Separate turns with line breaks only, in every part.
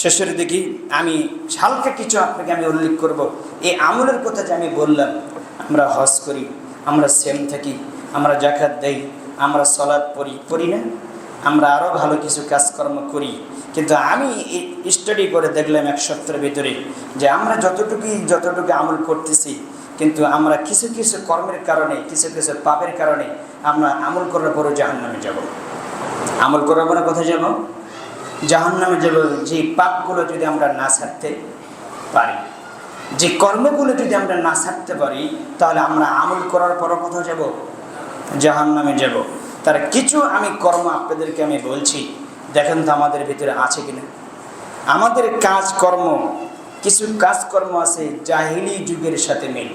শেষের দিকে আমি হালকা কিছু আপনাকে আমি উল্লেখ করব। এই আমলের কথা যে আমি বললাম, আমরা হজ করি, আমরা সেম থাকি, আমরা জাকাত দেই, আমরা সলাদ পড়ি পড়ি না? আমরা আরও ভালো কিছু কাজকর্ম করি। কিন্তু আমি স্টাডি করে দেখলাম এক সপ্তাহের ভিতরে যে আমরা যতটুকুই, যতটুকু আমল করতেছি, কিন্তু আমরা কিছু কিছু কর্মের কারণে, কিছু কিছু পাপের কারণে আমরা আমল করার পরে জাহান নামে যাব। আমল করার পরে কোথায় যাব? জাহান নামে যে পাপগুলো যদি আমরা না ছাড়তে পারি, যে কর্মগুলো যদি আমরা না ছাড়তে পারি, তাহলে আমরা আমল করার পরও কোথাও যাব? জাহান নামে যাব। তার কিছু আমি কর্ম আপনাদেরকে আমি বলছি, দেখেন তো আমাদের ভিতরে আছে কিনা। আমাদের কাজকর্ম কিছু কাজকর্ম আছে জাহিলি যুগের সাথে মিল।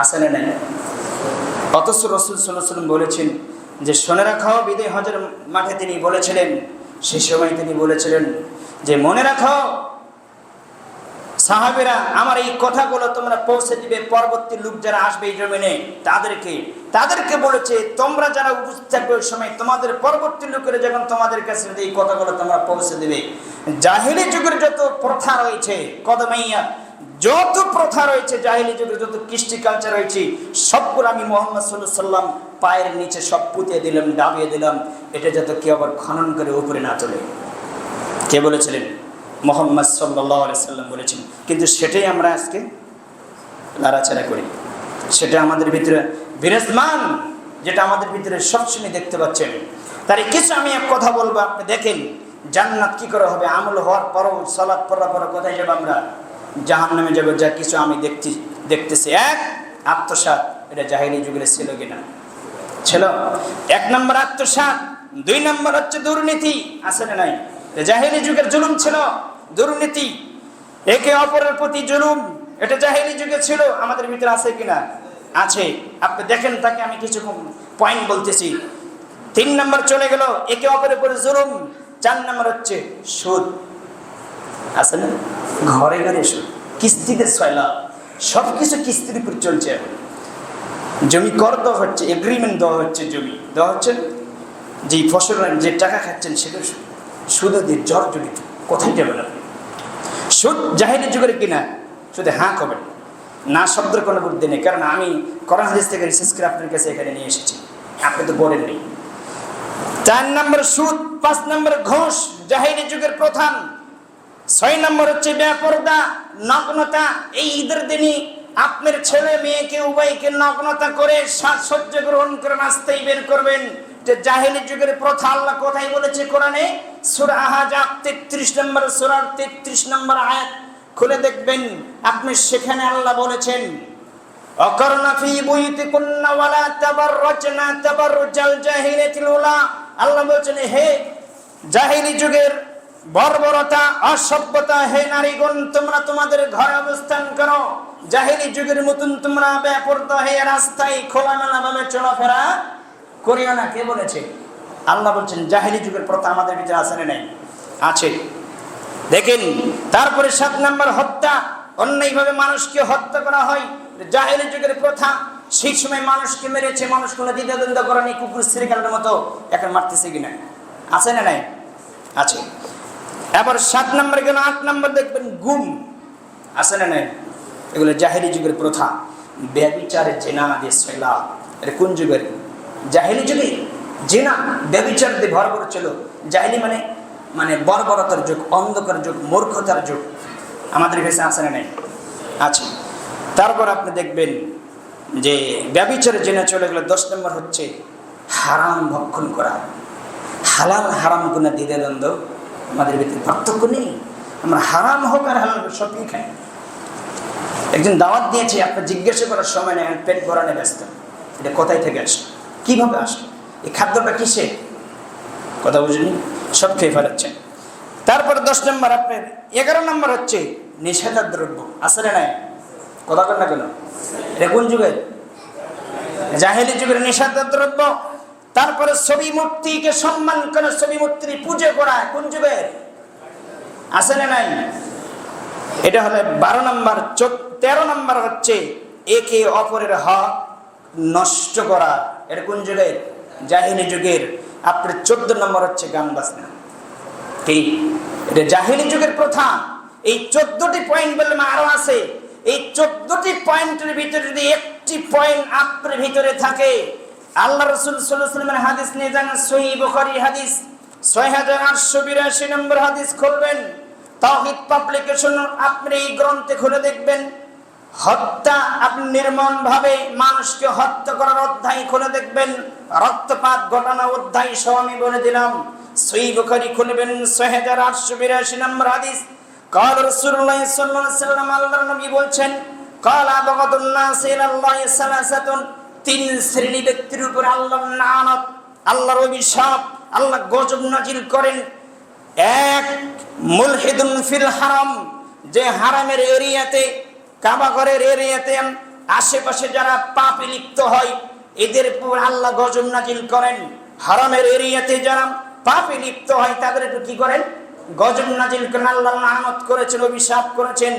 আছে না নাই? অথচ রসুল সাল্লাম বলেছেন যে, শোনে রাখাও বিদে হজের মাঠে তিনি বলেছিলেন সেই সময় তিনি বলেছিলেন যে, মনে রাখো, সাহাবেরা আমার এই কথাগুলো তোমরা পৌঁছে দিবে, পরবর্তী লোক যারা আসবে এই জমিনে, তাদেরকে তাদেরকে বলেছে, তোমরা যারা উপস্থিত থাকবে ওই সময়, তোমাদের পরবর্তী লোকেরা যখন তোমাদের কাছে এই কথাগুলো তোমরা পৌঁছে দিবে, জাহিলি যুগের যত প্রথা রয়েছে, কদমাইয়া যত প্রথা রয়েছে, জাহিলি যুগের যত কৃষ্টি কালচার রয়েছে, সবগুলো আমি মোহাম্মদ সাল্লাহ সাল্লাম পায়ের নিচে সব পুঁতে দিলাম ডাবিয়ে দিলাম। এটা যাতে কেউ আবার খনন করে উপরে না তোলে। কে বলেছিলেন? মোহাম্মদ সাল্লাম বলেছেন। কিন্তু সেটাই আমরা আজকে লাড়াচাড়া করি। সেটা আমাদের ভিতরে বিরাজমান, যেটা আমাদের ভিতরে সবসময় দেখতে পাচ্ছেন। তার কিছু আমি এক কথা বলব, আপনি দেখেন, জান্নাত কি করে হবে? আমল হওয়ার পরও, সলাদ পড়ার পর কোথায় যাব আমরা? জাহান নামে যাব, যা কিছু আমি দেখছি, দেখতেছি। এক আত্মসাত এটা জাহিনী যুগের ছিল কিনা? ছিল। এক নম্বর আত্মসাত দুই নম্বর হচ্ছে দুর্নীতি, আছে না নাই? জাহিনী যুগের জুলুম ছিল, দুর্নীতি। একে অপরের প্রতি জুলুম, এটা জাহিনী যুগে ছিল, আমাদের ভিতরে আছে কিনা? আছে। আপনি দেখেন, তাকে আমি কিছু পয়েন্ট বলতেছি। তিন নম্বর চলে গেল, একে অপরের উপরে জুলুম, চার নম্বর হচ্ছে সুদ। আছে না ঘরে ঘরে কিস্তিতে সয়লা সব কিছু কিস্তির উপর চলছে এখন। জমি কর দেওয়া হচ্ছে এগ্রিমেন্ট দেওয়া হচ্ছে জমি। দেওয়া হচ্ছে না? যেই ফসল যে টাকা খাচ্ছেন সেটা সুদে দিয়ে জ্বর জড়িত কোথায় যাবেন আপনি? সুদ জাহিরি যুগের কিনা? শুধু হাঁ কবেন না। শব্দের কোনো বুদ্ধি নেই। কারণ আমি করোনা হাদিস থেকে রিসার্চ করে আপনার কাছে এখানে নিয়ে এসেছি। আপনি তো বলেননি চার নম্বর সুদ, পাঁচ নম্বর ঘোষ জাহিরি যুগের প্রধান। ছয় নম্বর হচ্ছে ব্যাপরদা নগ্নতা। এই ঈদের দিনই আপনার ছেলে, মেয়েকে, উভয়কে নগ্নতা করে সাজসজ্জ গ্রহণ করে নাস্তাই বের করবেন। যে যুগের প্রথা আল্লাহ কোথায় বলেছে কোরআনে? 33 নম্বর 33 নম্বর খুলে দেখবেন, আপনি সেখানে আল্লাহ বলেছেন আল্লাহ বলছেন, হে জাহিলি যুগের বর্বরতা, অসভ্যতা, হে নারীগণ, তোমরা তোমাদের ঘরে অবস্থান করো। জাহিলি যুগের মতন তোমরা ব্যাপরতা হে রাস্তায় খোলামেলা ভাবে চলাফেরা করিও না। কে বলেছে? আল্লাহ বলছেন, জাহিলি যুগের প্রথা আমাদের ভিতরে আছে না নাই। আছে। দেখেন, তারপরে সাত নম্বর হত্যা। অন্যায়ভাবে মানুষকে হত্যা করা হয়। জাহেলি যুগের প্রথা, সেই সময় মানুষকে মেরেছে, মানুষ কোনো দ্বিধাদ্বন্দ্ব করেনি, কুকুর শ্রীকালের মতো এখন মারতেছে কিনা। আছে না নাই? আছে। এবার সাত নম্বর গেল আট নম্বর দেখবেন গুম। আছে না নাই? এগুলো জাহেলি যুগের প্রথা। ব্যবিচারে জেনা দিয়ে শৈলা এটা কোন যুগের? জাহেলি যুগে জেনা, ব্যবিচার দিয়ে ভর করে ছিল জাহেলি মানে মানে বর্বরতার যুগ, অন্ধকার যুগ, মূর্খতার যুগ। আমাদের কাছে আছে না নাই? আছে। তারপর আপনি দেখবেন যে ব্যবিচারে জেনে চলে গেলে দশ নম্বর হচ্ছে হারাম ভক্ষণ করা। হালাল হারাম কোনো দ্বিধা দ্বন্দ্ব আমাদের ভিতরে পার্থক্য নেই। আমরা হারাম হোক আর হালাল সবই খাই। একজন দাওয়াত দিয়েছে, আপনার জিজ্ঞাসা করার সময় নেই পেট ভরানে ব্যস্ত। এটা কোথায় থেকে আসে কীভাবে আসলো? এই খাদ্যটা কিসে? কথা বুঝলি সব খেয়ে ফেলাচ্ছেন তারপর দশ নম্বর, আপনার এগারো নম্বর হচ্ছে নিষেধার দ্রব্য। আসলে নাই? কথা কর না কেন? এটা কোন যুগের? জাহেলি যুগের নিষেধার দ্রব্য? তারপরে ছবি মূর্তিকে সম্মান করে ছবি মূর্তির পুজো করা কোন যুগের আছে না নাই? এটা হলো বারো নম্বর তেরো নম্বর হচ্ছে একে অপরের হক নষ্ট করা। এটা কোন যুগের জাহিনী যুগের। আপনার চোদ্দ নম্বর হচ্ছে গান বাজনা। কি? এটা জাহিলি যুগের প্রথা। এই চোদ্দটি পয়েন্ট বললাম আরও আছে। এই চোদ্দটি পয়েন্টের ভিতরে যদি একটি পয়েন্ট আপনার ভিতরে থাকে আল্লাহ রসুল সাল্লামের হাদিস নিয়ে যান সহি বুখারি হাদিস ছয় হাজার আটশো বিরাশি নম্বর হাদিস খুলবেন তাহিদ পাবলিকেশন আপনি এই গ্রন্থে খুলে দেখবেন হত্যা আপনি নির্মম ভাবে মানুষকে হত্যা করার অধ্যায় খুলে দেখবেন রক্তপাত ঘটানো অধ্যায় সহ আমি বলে দিলাম সই বুখারি খুলবেন ছয় হাজার আটশো বিরাশি নম্বর হাদিস قال رسول الله صلى الله عليه وسلم আল্লাহর নবী বলছেন قال ابغض الناس الى الله ثلاثه তিন শ্রেণি ব্যক্তির উপর আল্লাহর লানত, আল্লাহর অভিশাপ, আল্লাহ গজব নাজিল করেন। এক, মুলহিদুন ফিল হারাম, যে হারামের এরিয়াতে কাবাঘরের এরিয়াতে আশেপাশে যারা পাপে লিপ্ত হয়, এদের উপর আল্লাহ গজব নাজিল করেন। হারামের এরিয়াতে যারা পাপে লিপ্ত হয়, তাদের একটু কি করেন? গজব নাজিল করেন আল্লাহ নামত করেছেন, অভিশাপ করেছেন।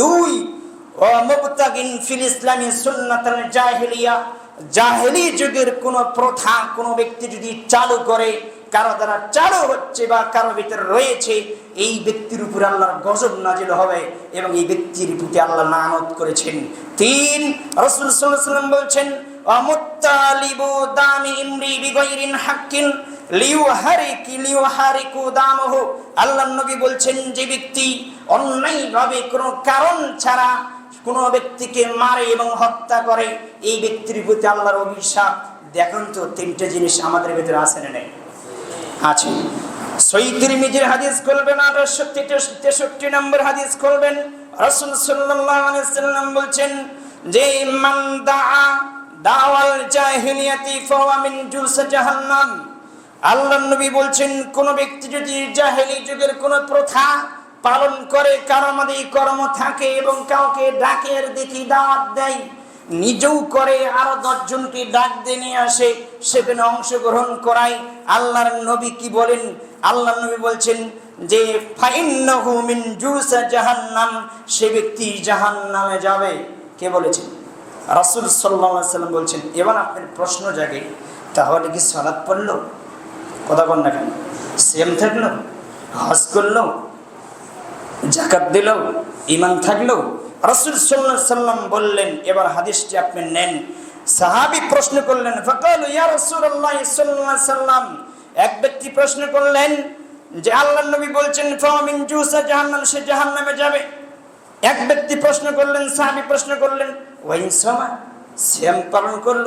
দুই ও মুবতাগিন ফিল ইসলামী সুন্নাতাল জাহিলিয়া জাহেলি যুগের কোন প্রথা, কোন ব্যক্তি যদি চালু করে, কারও দ্বারা চালু হচ্ছে বা কারও ভিতরে রয়েছে, এই ব্যক্তির উপরে আল্লাহর গজব নাজিল হবে এবং এই ব্যক্তির প্রতি আল্লাহ নানত করেছেন। তিন, রসুল সাল্লাম বলছেন, অমুত্তালিবু দামি ইমরি বিগৈরিন হাক্কিন লিউ হারিকি লিউ হারিকু দামহ। আল্লাহ নবী বলছেন, যে ব্যক্তি অন্যায়ভাবে কোনো কারণ ছাড়া কোনো ব্যক্তিকে মারে এবং হত্যা করে, এই ব্যক্তির প্রতি আল্লাহর অভিশাপ, দেখুন তো তিনটে জিনিস আমাদের ভিতরে আছে না নেই? আছে। সৈতির মিজির হাদিস করবেন আঠারোশো তেষট্টি নম্বর হাদিস করবেন রসুল সাল্লাম বলছেন, যে মান দাআ দাওয়াল জাহিলিয়াতি ফাওয়া মিন জুলস জাহান্নাম। আল্লাহ নবী বলছেন, কোন ব্যক্তি যদি জাহেলি যুগের কোন প্রথা পালন করে কারামাদি কর্ম থাকে এবং কাউকে ডাকের দেখি দাওয়াত দেয়, নিজেও করে, আরও দশজনকে ডাক দিয়ে নিয়ে আসে, সেখানে অংশগ্রহণ করায়। আল্লাহর নবী কি বলেন? আল্লাহ নবী বলছেন যে জাহান্নাম সে ব্যক্তি জাহান্নামে যাবে। কে বলেছেন? রাসুল সাল্লাম বলছেন, এবার আপনার প্রশ্ন জাগে, তাহলে কি সালাত পড়ল? কথা বল না কেন? সেম থাকল? হজ করল? জাকাত দিল ইমান থাকল। রসুল সাল্লাহ সাল্লাম বললেন, এবার হাদিসটি আপনি নেন। সাহাবি প্রশ্ন করলেন সাল্লাম এক ব্যক্তি প্রশ্ন করলেন যে আল্লাহ নবী বলছেন ফামিন জুসা জাহান্নাম সে জাহান্নামে যাবে। এক ব্যক্তি প্রশ্ন করলেন, সাহাবি প্রশ্ন করলেন, ওয়াইন সমা শ্যাম পালন করল।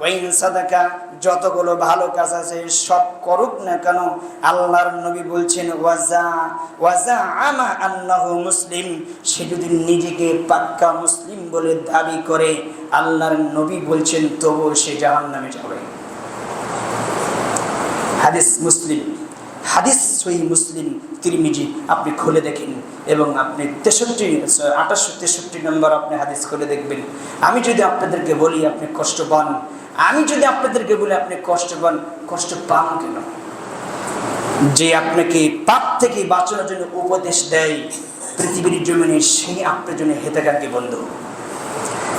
ওয়াইন সাদাকা, যতগুলো ভালো কাজ আছে সব করুক না কেন, আল্লাহর নবী বলছেন, ওয়াজা ওয়াজা আমা আল্লাহু মুসলিম সে যদি নিজেকে পাক্কা মুসলিম বলে দাবি করে, আল্লাহর নবী বলছেন, তবুও সে জাহান্নামে যাবে। হাদিস মুসলিম। হাদিস সই মুসলিম তিরমিজি আপনি খুলে দেখেন এবং আপনি তেষট্টি আঠাশশো তেষট্টি নম্বর আপনি হাদিস খুলে দেখবেন। আমি যদি আপনাদেরকে বলি আপনি কষ্ট পান, আমি যদি আপনাদেরকে বলি আপনি কষ্ট পান কষ্ট পান কেন? যে আপনাকে পাপ থেকে বাঁচানোর জন্য উপদেশ দেয়, পৃথিবীর জমিনে সেই আপনার জন্য হেতাকাঙ্ক্ষী বন্ধু।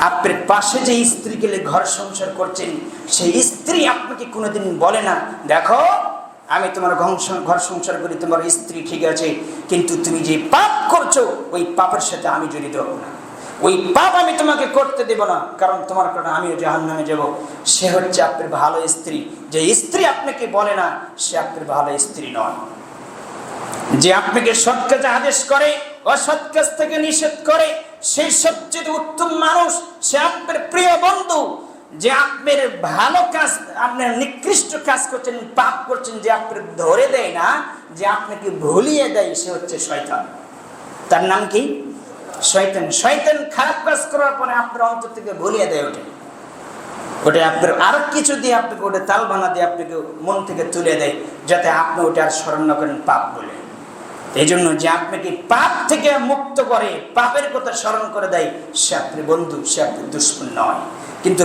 আপনার পাশে যে স্ত্রী গেলে ঘর সংসার করছেন, সেই স্ত্রী আপনাকে কোনোদিন বলে না, দেখো আমি তোমার ঘর- সংসার করি, তোমার স্ত্রী ঠিক আছে, কিন্তু তুমি যে পাপ করছ, ওই পাপের সাথে আমি জড়িত হব না। ওই পাপ আমি তোমাকে করতে দেব না, কারণ তোমার কারণে আমিও জাহান নামে যাব। সে হচ্ছে আপনার ভালো স্ত্রী। যে স্ত্রী আপনাকে বলে না, সে আপনার ভালো স্ত্রী নয়। যে আপনাকে সৎ কাজে আদেশ করে, অসৎ কাজ থেকে নিষেধ করে সেই সবচেয়ে উত্তম মানুষ, সে আপনার প্রিয় বন্ধু। যে আপনার ভালো কাজ আপনার নিকৃষ্ট কাজ করছেন, পাপ করছেন, যে আপনার ধরে দেয় না, যে আপনাকে ভুলিয়ে দেয়, সে হচ্ছে শয়তান। তার নাম কি? শয়তান। শয়তান খারাপ কাজ করার পরে আপনার অন্তর থেকে ভুলিয়ে দেয় ওটা। ওটা আপনার আরও কিছু দিয়ে আপনাকে, ওটা তাল বানা দিয়ে আপনাকে মন থেকে তুলে দেয়, যাতে আপনি ওটা আর স্মরণ না করেন পাপ বলে। এই জন্য যে আপনাকে পাপ থেকে মুক্ত করে, পাপের কথা স্মরণ করে দেয়, সে আপনি বন্ধু, সে আপনি দুশ্মন নয়। কিন্তু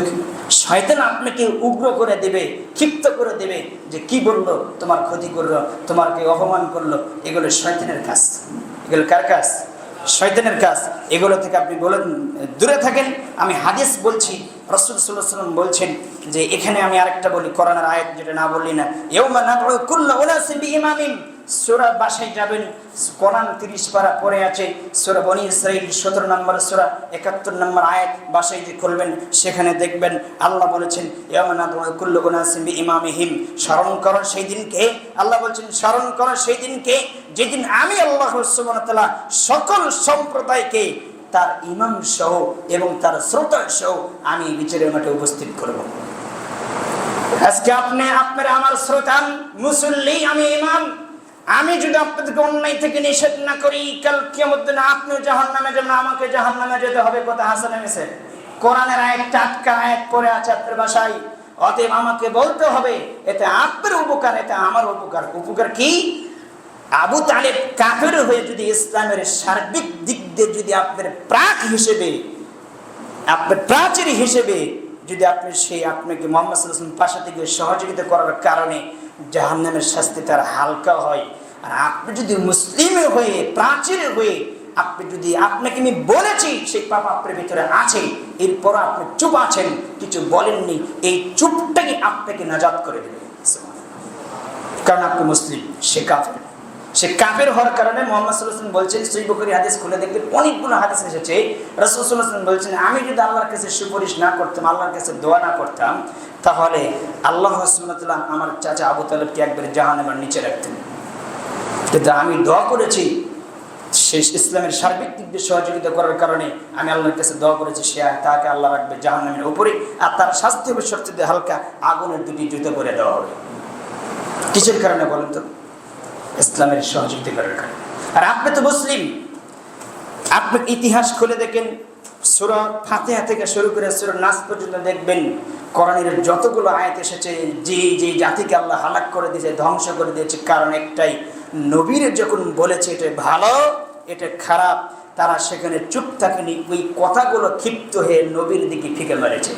শয়তান আপনাকে উগ্র করে দেবে, ক্ষিপ্ত করে দেবে যে কি বলল, তোমার ক্ষতি করল, তোমাকে অপমান করল। এগুলো শয়তানের কাজ। এগুলো কার কাজ? শয়তানের কাজ। এগুলো থেকে আপনি বলেন, দূরে থাকেন। আমি হাদিস বলছি, রসুল সাল্লাম বলছেন যে এখানে আমি আরেকটা বলি করোনার আয়াত যেটা না বললি না। এও না কুল্লা ওনাসিম বিইমামিন। সূরা বাসায় যাবেন। কোরআন তিরিশ পারা পরে আছে। সূরা বনি ইসরাইল সতেরো নম্বর সূরা, একাত্তর নম্বর আয়াত বাসায় যে খুলবেন। সেখানে দেখবেন আল্লাহ বলেছেন ইমামিহিম স্মরণ করো সেই দিনকে। আল্লাহ বলছেন, স্মরণ করো সেই দিনকে যেদিন আমি আল্লাহ সুবহানাহু সকল সম্প্রদায়কে তার ইমাম সহ এবং তার শ্রোতা সহ আমি বিচারের মাঠে উপস্থিত করব। আজকে আপনি, আপনার আমার শ্রোতান মুসল্লি, আমি ইমাম আমি যদি আপনাদেরকে অন্যায় থেকে নিষেধ না করি, কাল কিয়ামত দিনে আপনিও জাহান নামে যাবেন, আমাকে জাহান নামে যেতে হবে, কথা হাসানে মেসে কোরআনের আয়াত টাটকা আয়াত পরে আছে আপনার বাসায়। অতএব আমাকে বলতে হবে, এতে আপনার উপকার, এতে আমার উপকার। উপকার কি? আবু তালেব কাফের হয়ে যদি ইসলামের সার্বিক দিক দিয়ে যদি আপনার প্রাক হিসেবে, আপনার প্রাচীর হিসেবে যদি আপনি সেই আপনাকে মোহাম্মদ পাশে থেকে সহযোগিতা করার কারণে জাহান্নামের শাস্তি তার হালকা হয়। আর আপনি যদি মুসলিমের হয়ে প্রাচীর হয়ে, আপনি যদি আপনাকে আমি বলেছি সেই পাপ আপনার ভিতরে আছে এরপর আপনি চুপ আছেন, কিছু বলেননি, এই চুপটাকে আপনাকে নাজাদ করে দেবে। কারণ আপনি মুসলিম, সে কাফের। সে কাফের হওয়ার কারণে মোহাম্মদ সাল্লাহ বলছেন, সই বকরি হাদিস খুলে দেখবেন অনেকগুলো হাদিস এসেছে। রসুল বলছেন, আমি যদি আল্লাহর কাছে সুপারিশ না করতাম, আল্লাহর কাছে দোয়া না করতাম, তাহলে আল্লাহ রসুল্লাহ আমার চাচা আবু তালেবকে একবার জাহান আমার নিচে রাখতেন। কিন্তু আমি দোয়া করেছি শেষ ইসলামের সার্বিক দিক দিয়ে সহযোগিতা করার কারণে আমি আল্লাহর কাছে দোয়া করেছি, সে তাকে আল্লাহ রাখবে জাহান্নামের উপরে, আর তার শাস্তি হবে হালকা আগুনের দুটি জুতো করে দেওয়া হবে। কিসের কারণে বলেন তো? ইসলামের সহযোগিতা করার কারণে। আর আপনি তো মুসলিম। আপনি ইতিহাস খুলে দেখেন, সুরা ফাতেহা থেকে শুরু করে সুরা নাচ পর্যন্ত দেখবেন, কোরআনের যতগুলো আয়াত এসেছে, যে যে জাতিকে আল্লাহ হালাক করে দিয়েছে, ধ্বংস করে দিয়েছে, কারণ একটাই, নবীর যখন বলেছে এটা ভালো, এটা খারাপ, তারা সেখানে চুপ থাকেনি, ওই কথাগুলো ক্ষিপ্ত হয়ে নবীর দিকে ফিকে মেরেছে।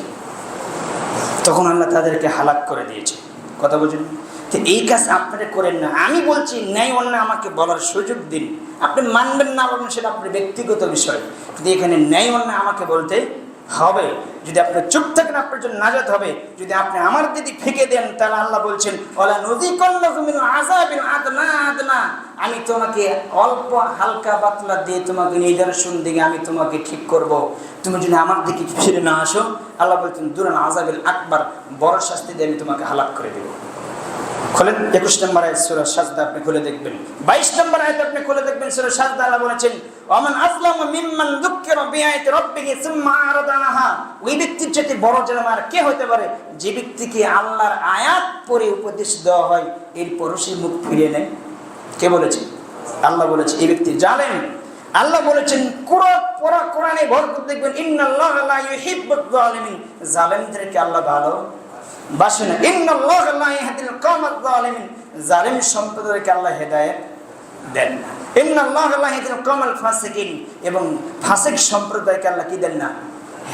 তখন আল্লাহ তাদেরকে হালাক করে দিয়েছে। কথা বলছেন? তো এই কাজ আপনারা করেন না। আমি বলছি, ন্যায় অন্যায় আমাকে বলার সুযোগ দিন। আপনি মানবেন না বলবেন সেটা আপনার ব্যক্তিগত বিষয়। কিন্তু এখানে ন্যায় অন্যায় আমাকে বলতে হবে। যদি আপনি চুপ থাকেন, আপনার জন্য নাজাত হবে। যদি আপনি আমার দিদি ফেঁকে দেন, তাহলে আল্লাহ বলছেন ওলা নদী কন্যা আজাবিন আদনা আদনা। আমি তোমাকে অল্প হালকা পাতলা দিয়ে তোমাকে নিদর্শন দিকে আমি তোমাকে ঠিক করব। তুমি যদি আমার দিকে ফিরে না আসো, আল্লাহ বলছেন দুরান আজাবিল আকবার। বড় শাস্তি দিয়ে আমি তোমাকে হালাক করে দেবো। খোলেন, একুশ নম্বর আয়াত সুরা সাজদা, আপনি খুলে দেখবেন। বাইশ নম্বর আয়াত আপনি খুলে দেখবেন, সুরা সাজদা আল্লাহ বলেছেন আসলাম মিম্মান দুঃখের ওই ব্যক্তির চেয়ে বড় কে হতে পারে? যে ব্যক্তিকে আল্লাহর আয়াত পড়ে উপদেশ দেওয়া হয়, এরপরও সে মুখ ফিরিয়ে নেয়। কে বলেছে? আল্লাহ বলেছে, এই ব্যক্তি জালেম। আল্লাহ বলেছেন, কোরআন ভরপুর দেখবেন, ইন্নাল্লাহ লা ইউহিব্বুয জালিমিন। জালেমদেরকে আল্লাহ ভালো সম্প্রদায়কে আল্লাহ হেদায়েত দেন না। এবং সম্প্রদায়কে কি দেন না?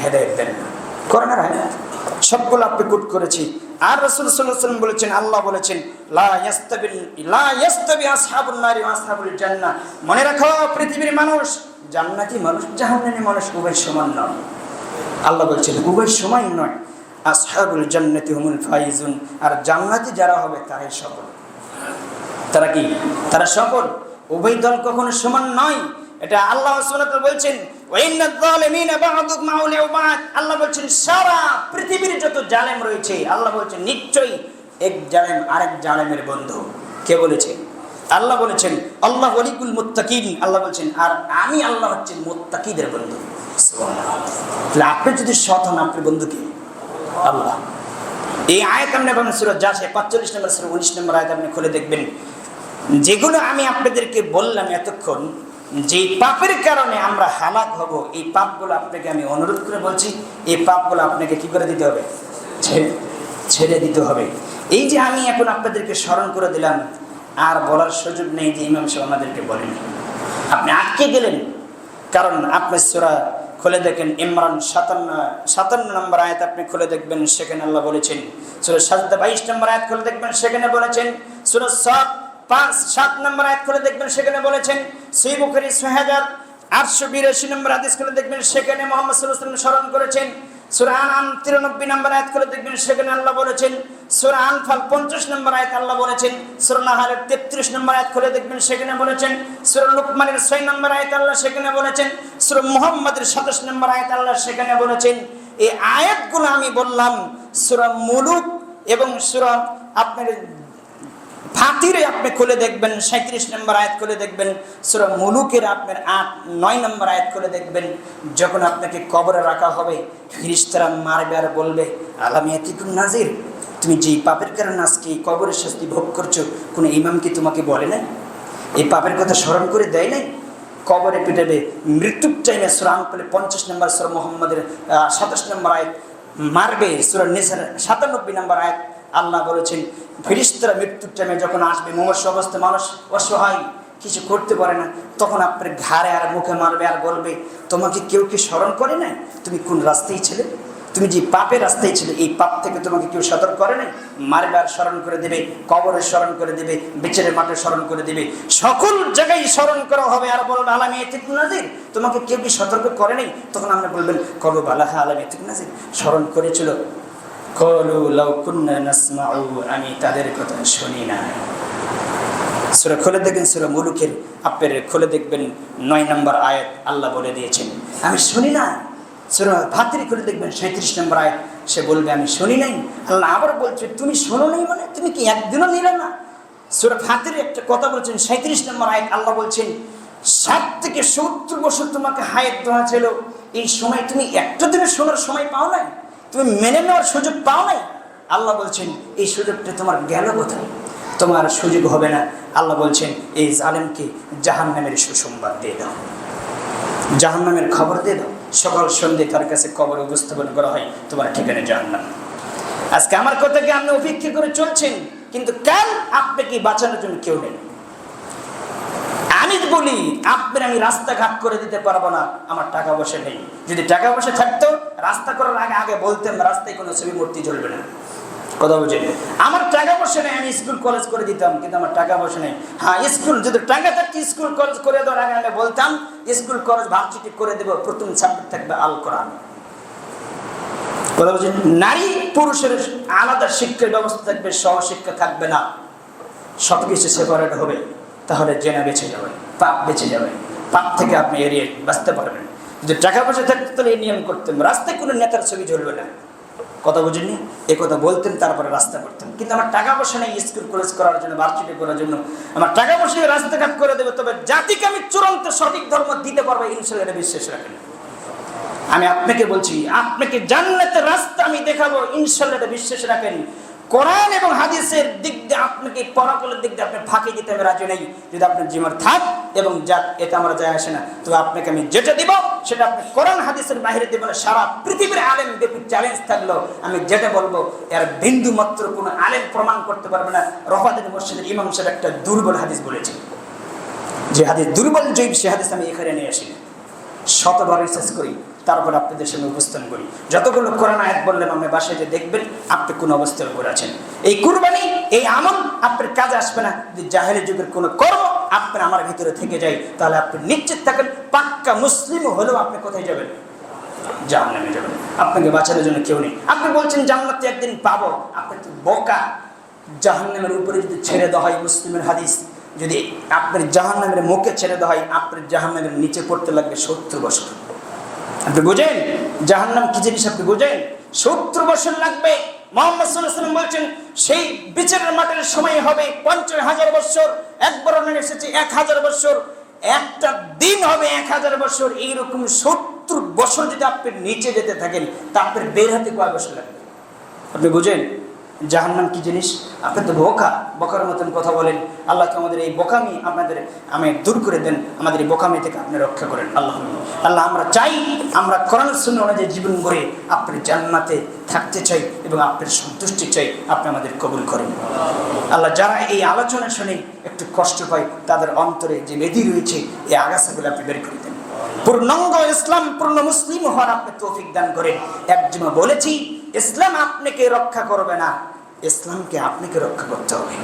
হেদায়েত দেন করেছি। আর বলেছেন বলেছেন মনে রাখো, পৃথিবীর মানুষ জান্নাতি মানুষ, জাহান্নামী মানুষ উভয় সমান নয়। আল্লাহ বলছেন উভয় সমান নয়। আসহাবুল জান্নাতি হুমুল ফাইজুন। আর জান্নাতি যারা হবে, তারাই সফল। তারা কি? তারা সফল? উভয় দল কখনো সমান নয়। এটা আল্লাহ সুবহানাহু বলছেন আল্লাহ বলছেন, সারা পৃথিবীর যত জালেম রয়েছে, আল্লাহ বলছেন, নিশ্চয়ই এক জালেম আরেক জালেমের বন্ধু। কে বলেছে? আল্লাহ বলেছেন, আল্লাহ ওয়ালিকুল মুত্তাকিন। আল্লাহ বলছেন, আর আমি আল্লাহ হচ্ছেন মুত্তাকিদের বন্ধু। আপনি যদি সৎ হন, আপনার বন্ধু কে? আল্লাহ। এই আয়াত আপনি পাবেন সুরত যাচ্ছে পাঁচচল্লিশ নম্বর সুর, উনিশ নম্বর আয়াত আপনি খুলে দেখবেন। যেগুলো আমি আপনাদেরকে বললাম এতক্ষণ যে পাপের কারণে আমরা হালাক হব, এই পাপগুলো আপনাকে আমি অনুরোধ করে বলছি, এই পাপগুলো আপনাকে কি করে দিতে হবে? ছেড়ে ছেড়ে দিতে হবে। এই যে আমি এখন আপনাদেরকে স্মরণ করে দিলাম, আর বলার সুযোগ নেই যে ইমাম সাহেব আমাদেরকে বলেন। আপনি আটকে গেলেন, কারণ আপনার সোরা খুলে দেখেন, ইমরান সাতান্ন সাতান্ন নম্বর আয়াত আপনি খুলে দেখবেন, সেখানে আল্লাহ বলেছেন, সুরে সাত বাইশ নম্বর আয়াত খুলে দেখবেন, সেখানে বলেছেন, সুরে সাত পাঁচ সাত নম্বর আয়াত খুলে দেখবেন, সেখানে বলেছেন সেই বুখারি ছয় আটশো বিরাশি নম্বর আদেশ খুলে দেখবেন, সেখানে মোহাম্মদ সাল্লাহ স্মরণ করেছেন সুরা আনাম তিরানব্বই নম্বর আয়াত খুলে দেখবেন, সেখানে আল্লাহ বলেছেন, সুরা আনফাল পঞ্চাশ নম্বর আয়াত আল্লাহ বলেছেন সুরনাহারের তেত্রিশ নম্বর আয়াত খুলে দেখবেন, সেখানে বলেছেন, সুর লুকমানের ছয় নম্বর আয়াত আল্লাহ সেখানে বলেছেন, সুর মুহাম্মাদের সাতাশ নম্বর আয়াত আল্লাহ সেখানে বলেছেন। এই আয়াতগুলো আমি বললাম, সুরা মুলুক এবং সুরা আপনার ফাতিরে আপনি খুলে দেখবেন সাঁত্রিশ নম্বর আয়াত খুলে দেখবেন, সুরা মুলুকের আপনার আট, নয় নম্বর আয়াত খুলে দেখবেন, যখন আপনাকে কবরে রাখা হবে ফিরিস্তারা মারবে আর বলবে, আলামি এতিকুম নাজির? তুমি যেই পাপের কারণে আজকে এই কবরের শাস্তি ভোগ করছ, কোনো ইমাম কি তোমাকে বলে না এই পাপের কথা স্মরণ করে দেয় নাই? কবরে পিটাবে মৃত্যুর চাইলে সুরা আনকলে পঞ্চাশ নম্বর সুরা মোহাম্মদের সাতাশ নম্বর আয়াত মারবে, সুরা নিসার সাতানব্বই নম্বর আয়াত আল্লাহ বলেছেন ফিরিস্তরা মৃত্যুর টাইমে যখন আসবে মমস্য অবস্থা মানুষ অসহায়, কিছু করতে পারে না, তখন আপনার ঘাড়ে আর মুখে মারবে আর বলবে, তোমাকে কেউ কি স্মরণ করে না তুমি কোন রাস্তায় ছিলে? তুমি যে পাপের রাস্তায় ছিলে, এই পাপ থেকে তোমাকে কেউ সতর্ক করে নাই? মারবে আর স্মরণ করে দেবে, কবরে স্মরণ করে দেবে বেচারের মাঠে স্মরণ করে দেবে। সকল জায়গায় স্মরণ করা হবে আর বলবে আলামী এতিক নাজির, তোমাকে কেউ কি সতর্ক করে নাই? তখন আমরা বলবেন করব বালাহা আলামী এতিক নাজির। স্মরণ করেছিল। কলু লাউ কুন্না নাসমাউ, আমি তাদের কথা শুনি না। সুরা খুলে দেখবেন সুরা মুলুকের আপনার খুলে দেখবেন, নয় নম্বর আয়াত আল্লাহ বলে দিয়েছেন, আমি শুনি না। সুরা ভাতির খুলে দেখবেন সাঁত্রিশ নম্বর আয়াত, সে বলবে, আমি শুনি নাই। আল্লাহ আবার বলছে, তুমি শোনো নাই মানে তুমি কি একদিনও নিলে না? সুরা ফাতির একটা কথা বলছেন সাঁত্রিশ নম্বর আয়াত আল্লাহ বলছেন ষাট থেকে সত্তর বছর তোমাকে হায়াত দেওয়া ছিল। এই সময় তুমি একটা দিনের শোনার সময় পাও নাই? তুমি মেনে নেওয়ার সুযোগ পাও নাই? আল্লাহ বলছেন, এই সুযোগটা তোমার গেল কোথায়? তোমার সুযোগ হবে না। আল্লাহ বলছেন, এই জালেমকে জাহান নামের সুসংবাদ দিয়ে দাও। জাহান নামের খবর দিয়ে দাও। সকাল সন্ধ্যে তার কাছে কবর উপস্থাপন করা হয়, তোমার ঠিকানা জাহান্নাম। আজকে আমার কথাকে আপনি অপেক্ষা করে চলছেন? কিন্তু কেন আপনাকে বাঁচানোর জন্য কেউ নেই। আমি বলি আপনার আমি রাস্তাঘাট করে দিতে পারব না, আমার টাকা পয়সা নেই। যদি টাকা পয়সা থাকতো, রাস্তা করার আগে আগে বলতেন, রাস্তায় কোনো ছবি মূর্তি চলবে না। কথা বুঝেন? আমার টাকা পয়সা নেই, আমি স্কুল কলেজ করে দিতাম, কিন্তু আমার টাকা পয়সা নেই। হ্যাঁ স্কুল, যদি টাকা থাকতো, স্কুল কলেজ করে দেওয়ার আগে আমি বলতাম, স্কুল কলেজ ভার্সিটি করে দেবো, প্রথম সাবজেক্ট থাকবে আল কোরআন। কথা বলছেন নারী পুরুষের আলাদা শিক্ষার ব্যবস্থা থাকবে, সহশিক্ষা থাকবে না। সব কিছু সেপারেট হবে। তাহলে জেনা বেঁচে যাবে, পাপ বেঁচে যাবে। পাপ থেকে আপনি এড়িয়ে বাঁচতে পারবেন। যদি টাকা পয়সা থাকতো তাহলে এই নিয়ম করতেন। রাস্তায় কোনো নেতার ছবি চলবে না। কথা বুঝেননি? এ কথা বলতেন, তারপরে রাস্তা করতেন। কিন্তু আমার টাকা পয়সা নেই স্কুল কলেজ করার জন্য ভার্সিটি করার জন্য। আমার টাকা পয়সা রাস্তাঘাট করে দেবে, তবে জাতিকে আমি চূড়ান্ত সঠিক ধর্ম দিতে পারব, ইনশাল্লাহ বিশ্বাস রাখেন। আমি আপনাকে বলছি, আপনাকে জান্নাতের রাস্তা আমি দেখাবো, ইনশাল্লাহ বিশ্বাস রাখেন। কোরআন এবং হাদিসের দিক দিয়ে আপনাকে পরাকলের দিক দিয়ে আপনি ফাঁকি দিতে আমি রাজি নেই। যদি আপনার জীবন থাক এবং যাক এটা আমার যায় আসে না। তো আপনাকে আমি যেটা দিব, সেটা আপনি কোরআন, হাদিসের বাইরে দেবেন সারা পৃথিবীর আলেম ব্যাপী চ্যালেঞ্জ থাকল আমি যেটা বলব, এর বিন্দু মাত্র কোনো আলেম প্রমাণ করতে পারবে না। রফাদের মসজিদের ইমাম সাহেব একটা দুর্বল হাদিস বলেছে যে হাদিস দুর্বল জৈব, সে হাদিস আমি এখানে নিয়ে আসি। শতবার রিসার্চ করি। তারপর আপনাদের সামনে উপস্থান করি। যতগুলো কোরআন আয়াত বললেন, আপনি বাসায় যে দেখবেন, আপনি কোন অবস্থার উপর আছেন। এই কুরবানি, এই আমল আপনার কাজে আসবে না। যদি জাহেলি যুগের কোনো কর্ম আপনার আমার ভিতরে থেকে যায়, তাহলে আপনি নিশ্চিত থাকেন, পাক্কা মুসলিম হলেও আপনি কোথায় যাবেন? জাহান্নামে যাবেন। আপনাকে বাঁচানোর জন্য কেউ নেই। আপনি বলছেন, জান্নাতে একদিন পাবো। আপনি তো বোকা। জাহান্নামের উপরে যদি ছেড়ে দেওয়া হয় মুসলিমের হাদিস, যদি আপনার জাহান্নামের মুখে ছেড়ে দেওয়া হয়, আপনার জাহান্নামের নিচে পড়তে লাগবে সত্তর বছর। আপনি বুঝেন? জাহান্নাম কি জিনিস আপনি বুঝেন? সত্তর বছর লাগবে। মোহাম্মদ সাল্লাম বলছেন, সেই বিচারের মাঠের সময় হবে পঞ্চাশ হাজার বছর, এক বরণের এসেছে এক হাজার বছর, একটা দিন হবে এক হাজার বছর। এইরকম সত্তর বছর যদি আপনি নিচে যেতে থাকেন, তা আপনার বের হাতে কয় বছর লাগবে? আপনি বুঝেন? জাহান্নাম কি জিনিস? আপনি তো বোকা, বোকার মতন কথা বলেন। আল্লাহকে আমাদের এই বোকামি আপনাদের আমি দূর করে দেন, আমাদের এই বোকামি থেকে আপনি রক্ষা করেন। আল্লাহ আল্লাহ, আমরা চাই আমরা কোরআন শুনে অনুযায়ী জীবন গড়ে আপনার জান্নাতে থাকতে চাই এবং আপনার সন্তুষ্টি চাই, আপনি আমাদের কবুল করেন। আল্লাহ যারা এই আলোচনা শুনে একটু কষ্ট পায়, তাদের অন্তরে যে মেধি রয়েছে, এই আগাছাগুলো আপনি বের করে দেন। পূর্ণাঙ্গ ইসলাম, পূর্ণ মুসলিম হওয়ার আপনি তৌফিক দান করেন। একজন বলেছি ইসলাম আপনাকে রক্ষা করবে না, ইসলামকে আপনাকে রক্ষা করতে হবে।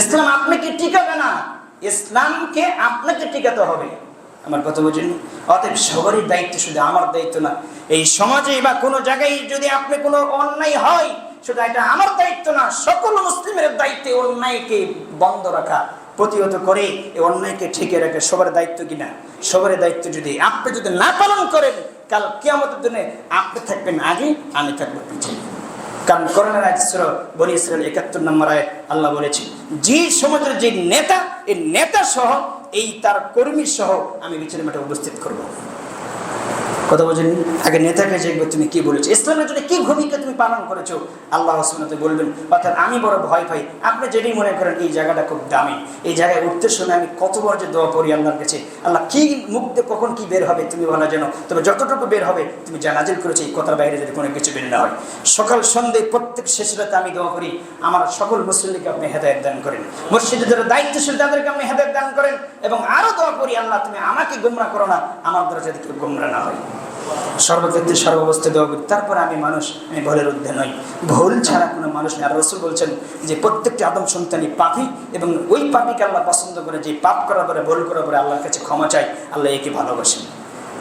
ইসলাম আপনাকে টিকাবে না, ইসলামকে আপনাকে টিকাতে হবে। আমার কথা বুঝেন অতএব সবারই দায়িত্ব শুধু আমার দায়িত্ব না, এই সমাজে বা কোনো জায়গায় যদি আপনি কোনো অন্যায় হয় সেটা এটা আমার দায়িত্ব না, সকল মুসলিমের দায়িত্বে অন্যায়কে বন্ধ রাখা প্রতিহত করে এই অন্যায়কে ঠিকে রাখে সবার দায়িত্ব কিনা? সবার দায়িত্ব যদি আপনি যদি না পালন করেন, কাল কেয়ামতের দিনে আপনি থাকবেন আগে, আমি থাকব পিছিয়ে কারণ করোনার আজ বনি ইসরায়েল একাত্তর নম্বর আয় আল্লাহ বলেছে, যে সমাজের যে নেতা এই নেতা সহ, এই তার কর্মী সহ আমি বিচারের মাঠে উপস্থিত করব। কথা বলছেন আগে নেতাকে দেখবে তুমি কি বলেছ। ইসলামের জন্য কি ভূমিকা তুমি পালন করেছ? আল্লাহ রসমাতে বলবেন, অর্থাৎ আমি বড় ভয় পাই। আপনি যেটাই মনে করেন, এই জায়গাটা খুব দামি। এই জায়গায় উঠতে সময় আমি কতবার যে দোয়া করি আল্লাহর কাছে। আল্লাহ কি মুখ দিয়ে কখন কি বের হবে তুমি বলা যেন তবে যতটুকু বের হবে, তুমি জানাজিল করেছ, এই কথার বাইরে যদি কোনো কিছু বের না হয়। সকাল, সন্ধ্যে, প্রত্যেক শেষ রাতে আমি দোয়া করি, আমার সকল মুসলিমকে আপনি হেদায়ত দান করেন। মসজিদে যারা দায়িত্বশীল তাদেরকে আপনি হেদায়ত দান করেন এবং আরও দোয়া করি, আল্লাহ তুমি আমাকে গুমরা করো না, আমার দ্বারা যদি কেউ গুমরা না হয়। সর্বক্ষেত্রে সর্বাবস্থায় দেওয়া করি তারপরে আমি মানুষ, আমি ভুলের ঊর্ধ্বে নই। ভুল ছাড়া কোনো মানুষ নেই। আর রসুল বলছেন যে প্রত্যেকটি আদম সন্তানই পাপি এবং ওই পাপিকে আল্লাহ পছন্দ করে যে পাপ করার পরে, ভুল করার পরে আল্লাহর কাছে ক্ষমা চাই আল্লাহ একে ভালোবাসেন।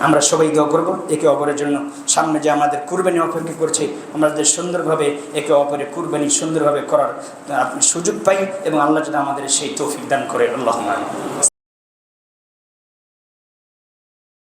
আমরা সবাই দোয়া করব একে অপরের জন্য। সামনে যে আমাদের কুরবানি অপেক্ষা করছে আমাদের সুন্দরভাবে একে অপরের কুরবানি সুন্দরভাবে করার সুযোগ পাই এবং আল্লাহ যদি আমাদের সেই তৌফিক দান করে। আল্লাহ